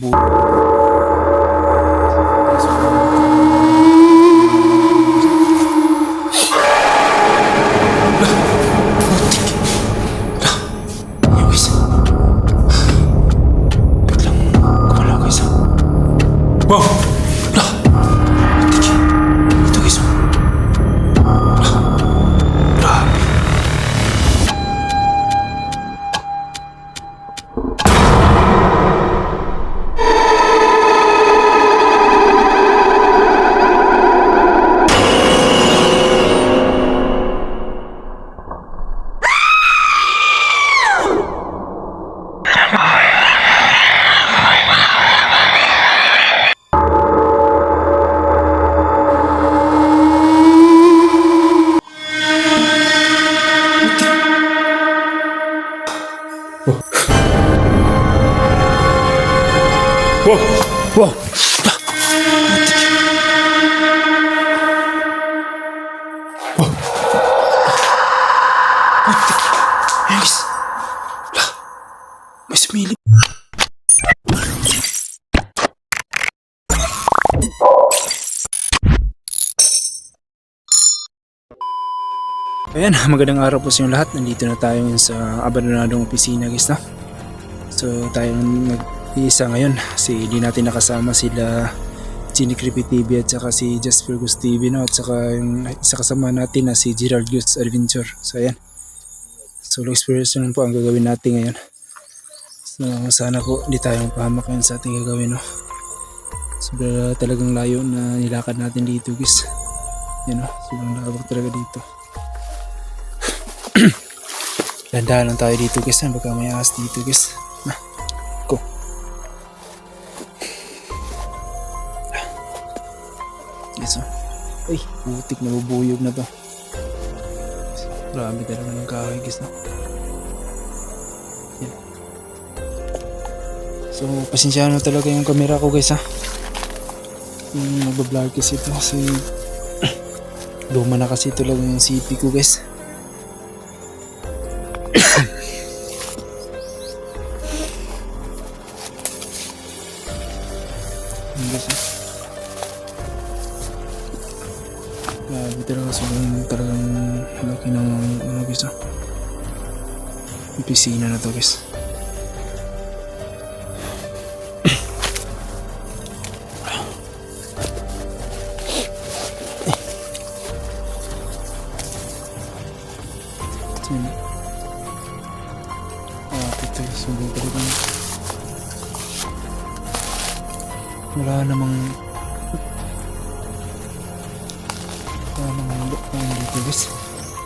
buhay. Ayan, magandang araw po sa inyo lahat. Nandito na tayo ngayon sa abandonadong opisina guys na. So tayo nag-iisa ngayon. Si di natin nakasama sila Gini Creepy TV at saka si Just Fergus TV no? at saka yung isa kasama natin na si Gerald Goose Adventure. So ayan. Solo exploration po ang gagawin natin ngayon. So sana po hindi tayo mapahamak ngayon sa ating gagawin no. Sobra talagang layo na nilakad natin dito guys. Yan no. Sobrang labak talaga dito. Dandahan lang tayo dito guys. ah. Baka may ahas dito guys. Na. Go. Yes oh. Uy, butik na bubuyog na to. Grabe talaga ng kahoy guys no. Yan. So, pasensya na talaga yung camera ko guys ha. Yung nagbablog kasi ito kasi luma na kasi talaga yung CP ko guys. Grabe talaga sobrang talagang laki ng ano guys ah. Opisina na to guys. Ah. Wala namang ano dito guys.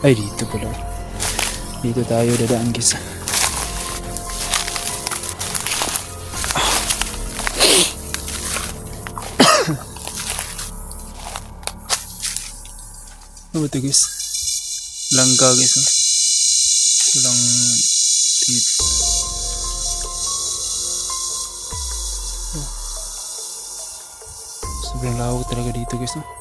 Ay dito pala. Dito tayo dadaan guys. Ano ba ito guys? Langga guys. Oh. Walang tip. Sobrang lawak talaga dito guys. No?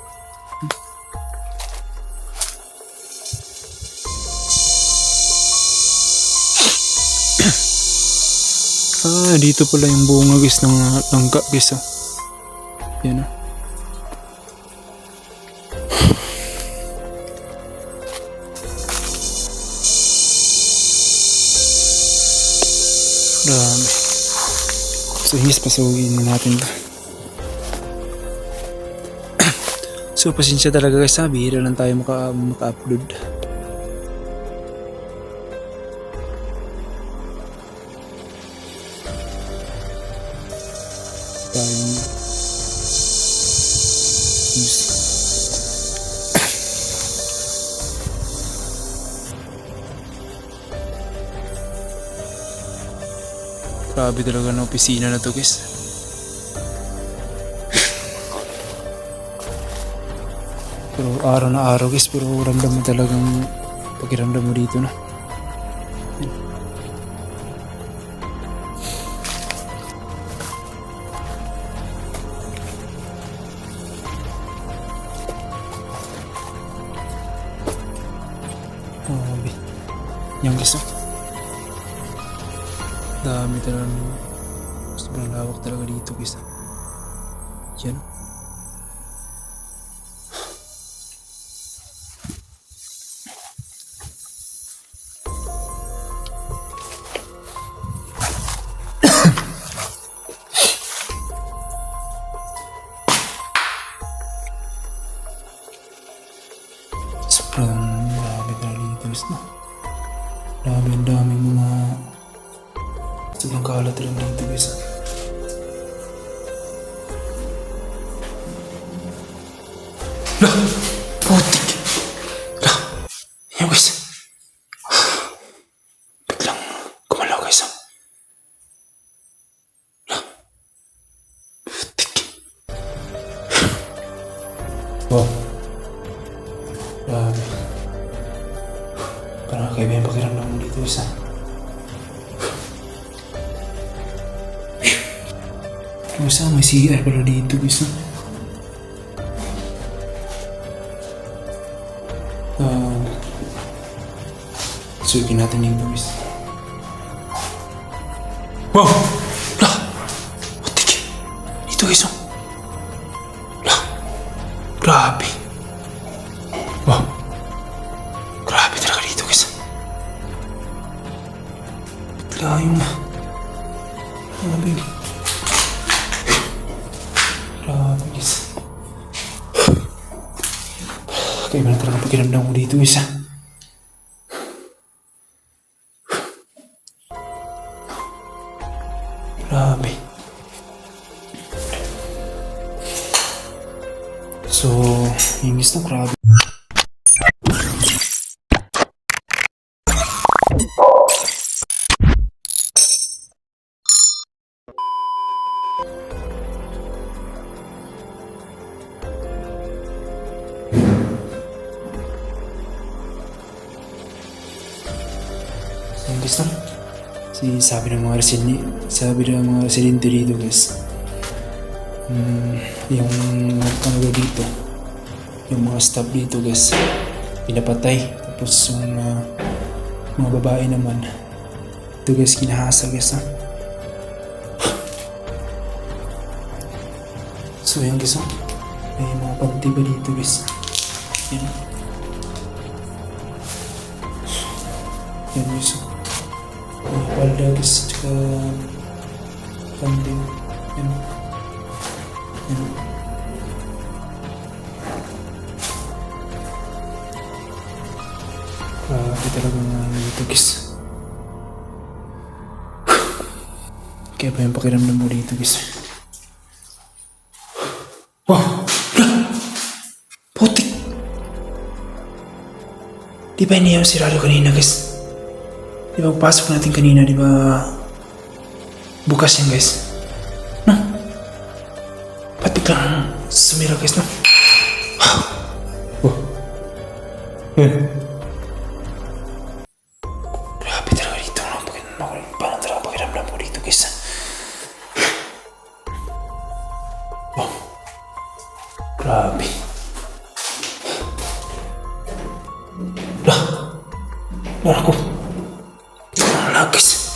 Ah, dito pala yung bunga guys ng uh, langka guys. Oh. Yan oh. Grabe. So, hingis pasugin natin to. So, pasensya talaga guys ha. Bihira lang tayo maka, maka-upload. Tayong... Grabe talaga ng opisina na to guys. Pero araw na araw guys, pero ramdam mo talagang pakiramdam mo dito na. Grabe. Yung guys oh. Lah! Putik! Lah! Yan guys. Biglang gumalaw guys. ah. Putik! Wow. Grabe. Parang kakaiba yung pakiramdam mo dito guys. ah. Guys, ah, may CR pala dito guys. ah. Sukin natin yung guys. Wow! Lah! Matik! Dito guys, oh. Lah! Grabe! Wow! Grabe talaga dito guys. Bigla yung... Grabe. Grabe guys. Kaya na talaga pakiramdam ko dito isa. Grabe. So, yung gusto grabe. So, yung gusto Si sabi ng mga residente, sabi ng mga residente dito guys. Mm, yung daw dito, yung mga staff dito guys, pinapatay. Tapos yung ah, mga babae naman, ito guys, kinahasa guys ha. So yan guys ha, may mga panty ba dito guys. Yan. Yan guys ha. May palda guys, tsaka panty. Yan. Yan. Grabe ano dito guys. Kaya ba yung pakiramdam mo dito guys? Wow! Putik! Di ba iniyaw si Rado kanina guys? Di ba pasok natin kanina, di ba bukas yan guys? Biglang sumira guys no? Oh. Yan. Grabe talaga dito. No? Bakit ako parang talaga pakiramdam ko dito guys. Oh. Grabe. Lah. Lah ako. Lah guys.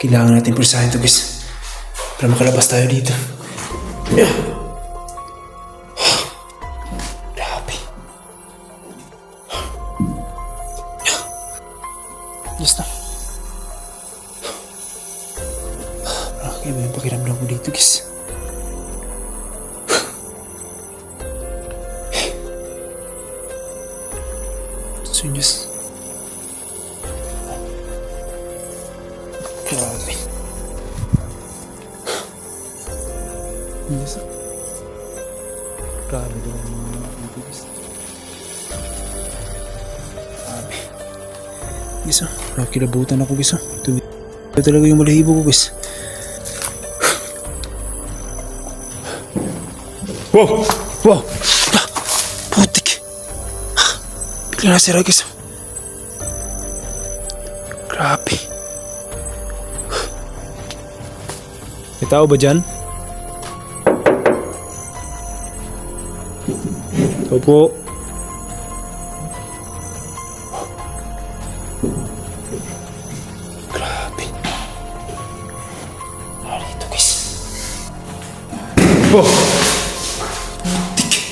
Kailangan natin pulsahin to guys. Para makalabas tayo dito. Yeah. Grabe. Yes na. Parang kaya ba yung pakiramdam ko dito, guys? Grabe daw ang mga guys. Grabe. Guys, ah. Nakilabutan ako, guys, ah. Ito, ito talaga yung malahibo ko, guys. Wow! Wow! Ah, putik! Ah, Bigla nasira, guys. Grabe. May tao ba dyan? Opo. Grabe. Oh! Putik.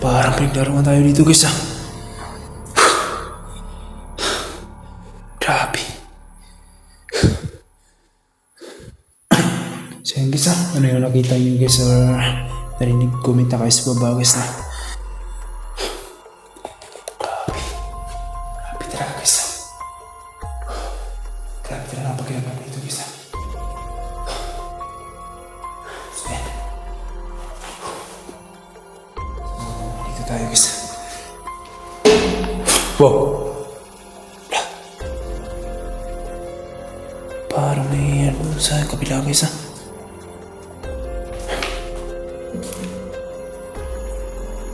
Parang pinaglaruan tayo dito guys ah. Grabe. So yun guys ah, ano yung nakita nyo guys or narinig comment na kayo sa baba guys na. Grabe. Grabe talaga guys. Grabe talaga ang pagkilagay dito guys. So yan. So, dito tayo guys. Wow! Parang may ano sa kabila guys ah.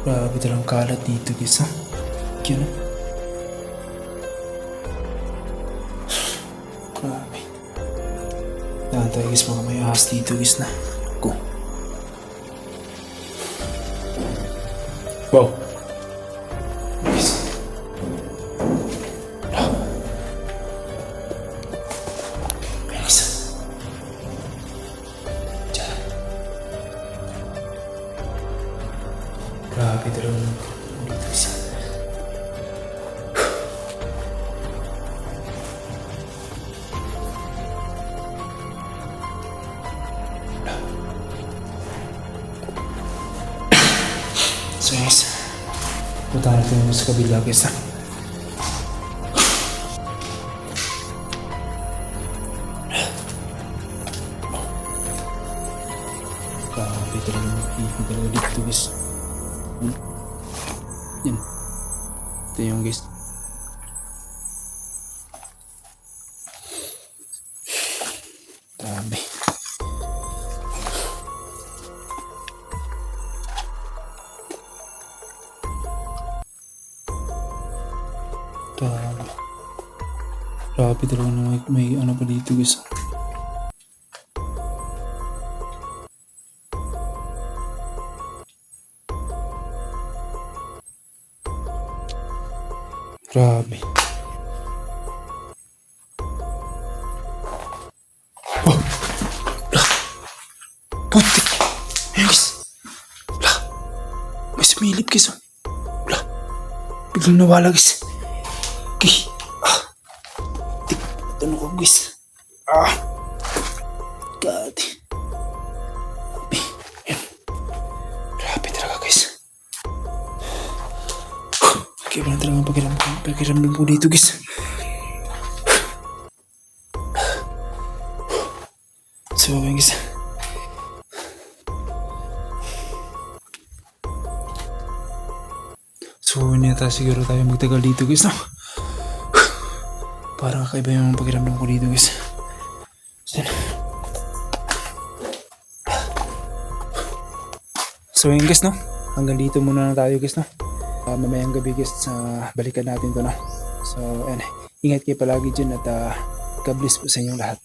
Grabe talagang kalat dito guys ah. Yun ah. Grabe. Dahan tayo guys mga may ahas dito guys na. Go. Wow. Punta natin sa kabila guys ha. Grabe talaga mag-ibig talaga dito guys. Yan. Ito yung guys. Talaga na may, may ano pa dito guys. Grabe. Oh! Putik! Ayun guys! Lah! May sumilip guys. Lah! Biglang nawala guys. Guys. Ah! God. Grabe. Ayun. Grabe talaga guys. Kaya ba na talaga ang pakiramdam, pakiramdam ko dito guys. So, ayun guys. So, na tayo siguro tayo magtagal dito guys, no? Parang kakaiba yung pakiramdam ko dito guys. So, yun. Guys, no? Hanggang dito muna na tayo guys, no? uh, mamayang gabi guys sa balikan natin to no so ayun ingat kayo palagi dyan at uh, God bless po sa inyong lahat